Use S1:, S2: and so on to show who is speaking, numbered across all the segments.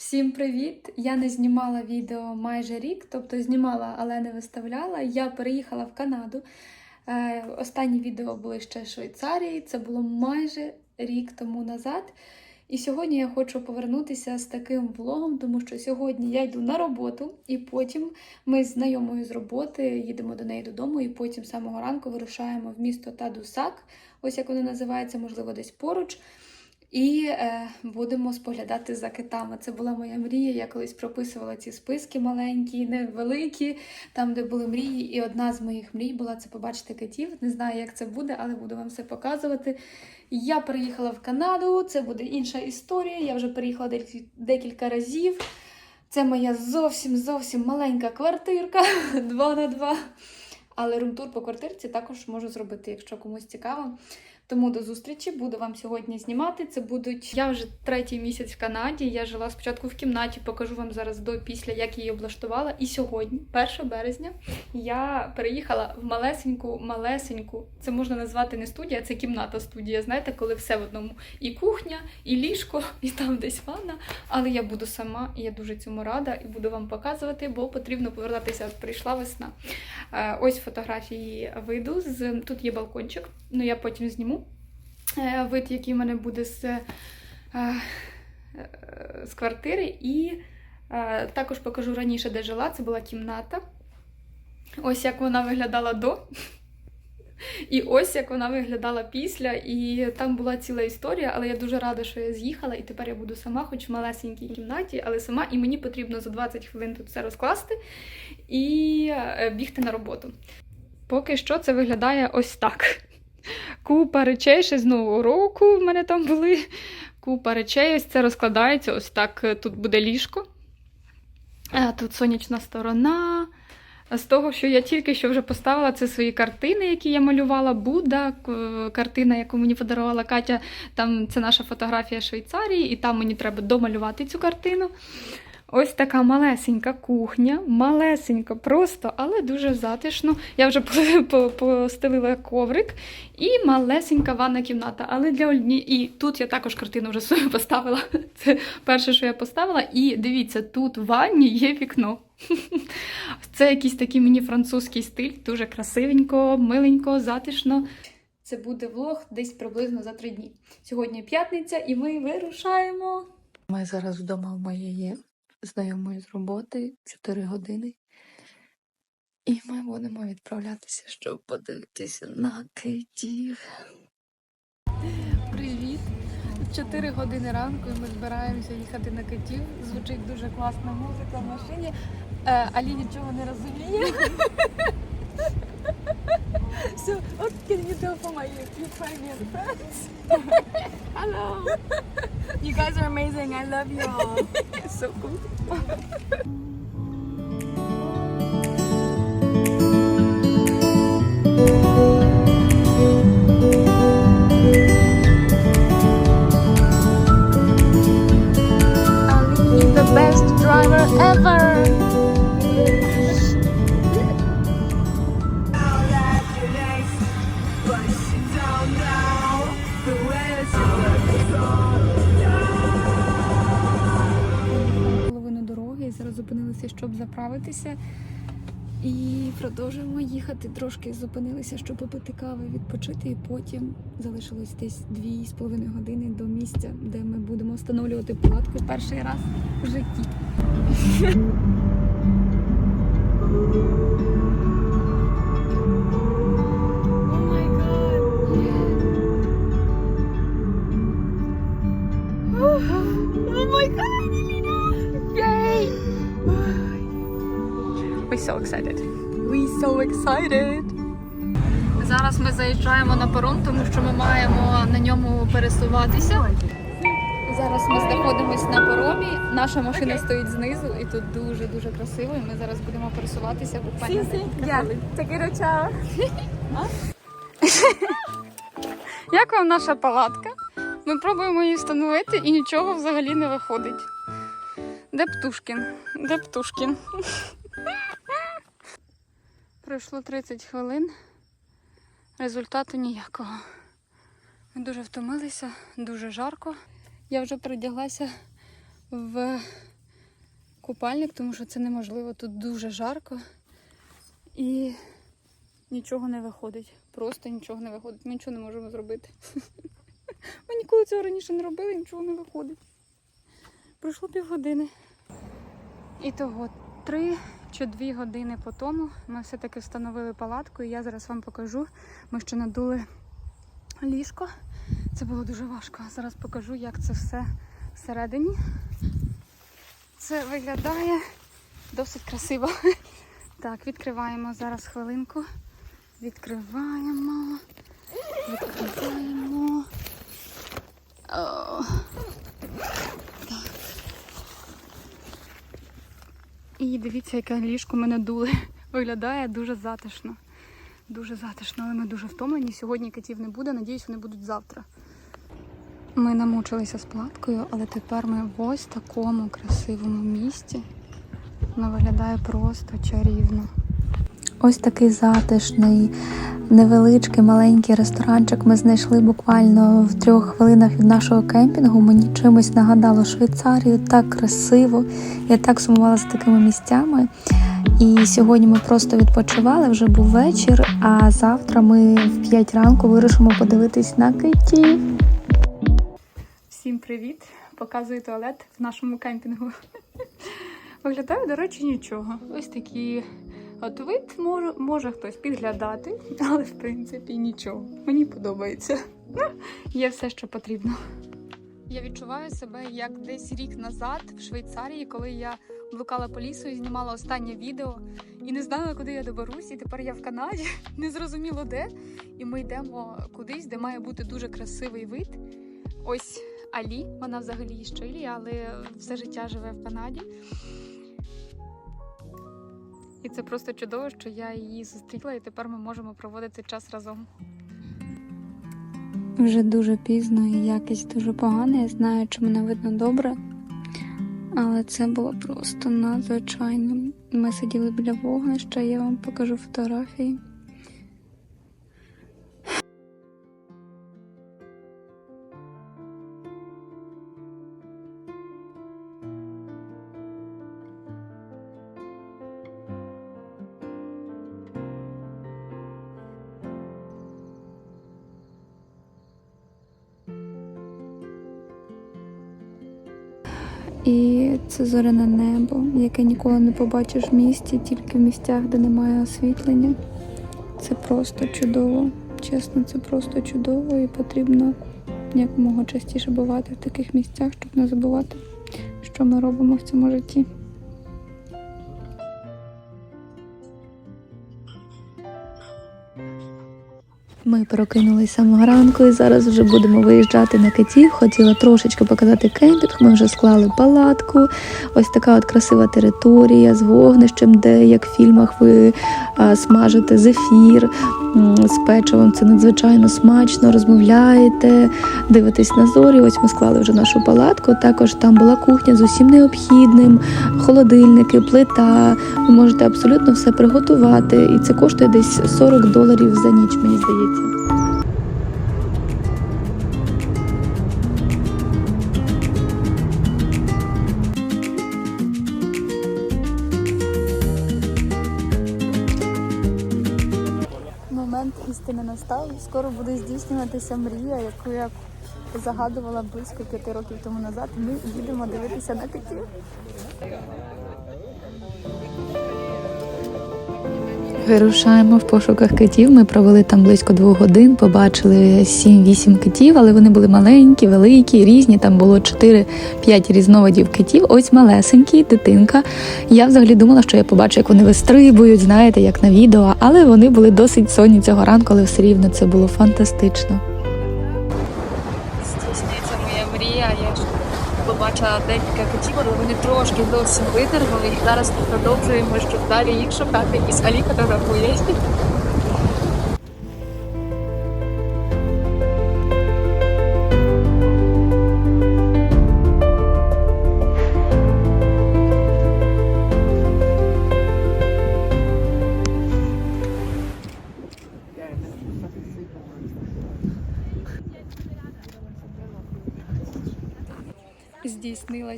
S1: Всім привіт! Я не знімала відео майже рік, тобто знімала, але не виставляла. Я переїхала в Канаду. Е, Останні відео були ще в Швейцарії. Це було майже рік тому назад. І сьогодні я хочу повернутися з таким влогом, тому що сьогодні я йду на роботу, і потім ми з знайомою з роботи їдемо до неї додому, і потім з самого ранку вирушаємо в місто Тадусак, ось як воно називається, можливо, десь поруч. І е, будемо споглядати за китами. Це була моя мрія. Я колись прописувала ці списки маленькі, невеликі, там, де були мрії. І одна з моїх мрій була це побачити китів. Не знаю, як це буде, але буду вам все показувати. Я переїхала в Канаду, це буде інша історія. Я вже переїхала декілька разів. Це моя зовсім зовсім маленька квартирка 2 на 2. Але румтур по квартирці також можу зробити, якщо комусь цікаво. Тому до зустрічі буду вам сьогодні знімати. Це будуть я вже третій місяць в Канаді. Я жила спочатку в кімнаті, покажу вам зараз до після, як її облаштувала. І сьогодні, 1 березня, я переїхала в малесеньку, малесеньку. Це можна назвати не студія, це кімната студія. Знаєте, коли все в одному. І кухня, і ліжко, і там десь ванна. Але я буду сама, і я дуже цьому рада, і буду вам показувати, бо потрібно повертатися. Прийшла весна. Е, Ось фотографії виду. З тут є балкончик. Ну я потім зніму е, вид, який в мене буде з, е, е, з квартири. І також покажу раніше, де жила. Це була кімната. Ось як вона виглядала до. І ось як вона виглядала після, і там була ціла історія, але я дуже рада, що я з'їхала, і тепер я буду сама, хоч в малесенькій кімнаті, але сама, і мені потрібно за 20 хвилин тут все розкласти і бігти на роботу. Поки що це виглядає ось так. Купа речей ще з нового року в мене там були. Купа речей, ось це розкладається. Ось так е, тут буде ліжко. Тут сонячна сторона. З того, що я тільки що вже поставила, це свої картини, які я малювала. Будда, картина, яку мені подарувала Катя. Там це наша фотографія Швейцарії, і там мені треба домалювати цю картину. Ось така малесенька кухня, малесенька, просто, але дуже затишно. Я вже по- по- постелила коврик і малесенька ванна кімната. Але для одні... І тут я також картину вже свою поставила. Це перше, що я поставила. І дивіться, тут в ванні є вікно. Це якийсь такий мені французький стиль, дуже красивенько, миленько, затишно. Це буде влог десь приблизно за три дні. Сьогодні п'ятниця, і ми вирушаємо.
S2: Ми зараз вдома в моєї знайомої з роботи 4 години. І ми будемо відправлятися, щоб подивитися на китів.
S1: Привіт! 4 години ранку і ми збираємося їхати на китів. Звучить дуже класна музика в машині. Е, Алі нічого не розуміє. So, what can you tell for my Ukrainian friends?
S3: Hello. you guys are amazing. I love you all.
S1: It's so cool.
S3: Ali, the best driver ever.
S1: Щоб. І продовжуємо їхати. Трошки зупинилися, щоб попити кави, відпочити, і потім залишилось десь дві з половиною години до місця, де ми будемо встановлювати палатку перший раз в житті.
S3: Oh my god.
S1: So excited.
S3: We so excited.
S1: Зараз ми заїжджаємо на перон, тому що ми маємо на ньому пересуватися. Зараз ми знаходимося на паромі. Наша машина стоїть знизу, і тут дуже дуже красиво. І ми зараз будемо пересуватися буквально.
S3: ciao.
S1: Як вам наша палатка? Ми пробуємо її встановити і нічого взагалі не виходить. Де Птушкін? Де Птушкін? Пройшло 30 хвилин. Результату ніякого. Ми дуже втомилися, дуже жарко. Я вже передяглася в
S4: купальник, тому що це неможливо. Тут дуже жарко і нічого не виходить. Просто нічого не виходить. Ми нічого не можемо зробити. Ми ніколи цього раніше не робили, нічого не виходить. Пройшло півгодини. І того три чи дві години по тому ми все-таки встановили палатку, і я зараз вам покажу. Ми ще надули ліжко. Це було дуже важко. Зараз покажу, як це все всередині. Це виглядає досить красиво. Так, відкриваємо зараз хвилинку. Відкриваємо. Відкриваємо. І дивіться, яке ліжко мене дуле. Виглядає дуже затишно. Дуже затишно, але ми дуже втомлені. Сьогодні китів не буде, надіюсь, вони будуть завтра. Ми намучилися з платкою, але тепер ми в ось такому красивому місті. Воно виглядає просто чарівно.
S1: Ось такий затишний, невеличкий маленький ресторанчик ми знайшли буквально в трьох хвилинах від нашого кемпінгу. Мені чимось нагадало Швейцарію, так красиво. Я так сумувала з такими місцями. І сьогодні ми просто відпочивали, вже був вечір, а завтра ми в 5 ранку вирушимо подивитись на китів.
S4: Всім привіт! Показую туалет в нашому кемпінгу. Виглядає, до речі, нічого. Ось такі от вид може, може хтось підглядати, але в принципі нічого. Мені подобається. Є все, що потрібно. Я відчуваю себе як десь рік назад в Швейцарії, коли я блукала по лісу і знімала останнє відео і не знала, куди я доберусь. І тепер я в Канаді, не зрозуміло де. І ми йдемо кудись, де має бути дуже красивий вид. Ось Алі, вона взагалі із Чилі, але все життя живе в Канаді. І це просто чудово, що я її зустріла, і тепер ми можемо проводити час разом.
S1: Вже дуже пізно і якість дуже погана. Я знаю, чи мене видно добре. Але це було просто надзвичайно. Ми сиділи біля вогнища, я вам покажу фотографії. І це зоряне небо, яке ніколи не побачиш в місті, тільки в місцях, де немає освітлення. Це просто чудово. Чесно, це просто чудово і потрібно якомога частіше бувати в таких місцях, щоб не забувати, що ми робимо в цьому житті. Ми прокинулися самого ранку і зараз вже будемо виїжджати на китів. Хотіла трошечки показати кемпінг. Ми вже склали палатку. Ось така от красива територія з вогнищем, де як в фільмах ви а, смажите зефір з печивом. Це надзвичайно смачно. Розмовляєте, дивитесь на зорі. Ось ми склали вже нашу палатку. Також там була кухня з усім необхідним, холодильники, плита. Ви можете абсолютно все приготувати, і це коштує десь 40 доларів за ніч, мені здається. Момент не настав. Скоро буде здійснюватися мрія, яку я загадувала близько п'яти років тому назад. Ми їдемо дивитися на котів. Вирушаємо в пошуках китів. Ми провели там близько двох годин, побачили 7-8 китів, але вони були маленькі, великі, різні. Там було 4-5 різновидів китів. Ось малесенький, дитинка. Я взагалі думала, що я побачу, як вони вистрибують, знаєте, як на відео, але вони були досить сонні цього ранку, але все рівно це було фантастично.
S4: Побачила декілька котів, але вони трошки зовсім видергали. І зараз продовжуємо, щоб далі їх шукати. І Алі фотографує.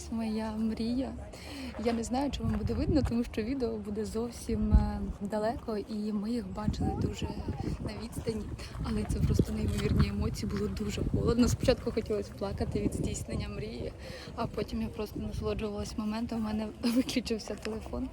S1: Здійснилась моя мрія. Я не знаю, чи вам буде видно, тому що відео буде зовсім е, далеко, і ми їх бачили дуже на відстані. Але це просто неймовірні емоції. Було дуже холодно. Спочатку хотілося плакати від здійснення мрії, а потім я просто насолоджувалась моментом. У мене виключився телефон.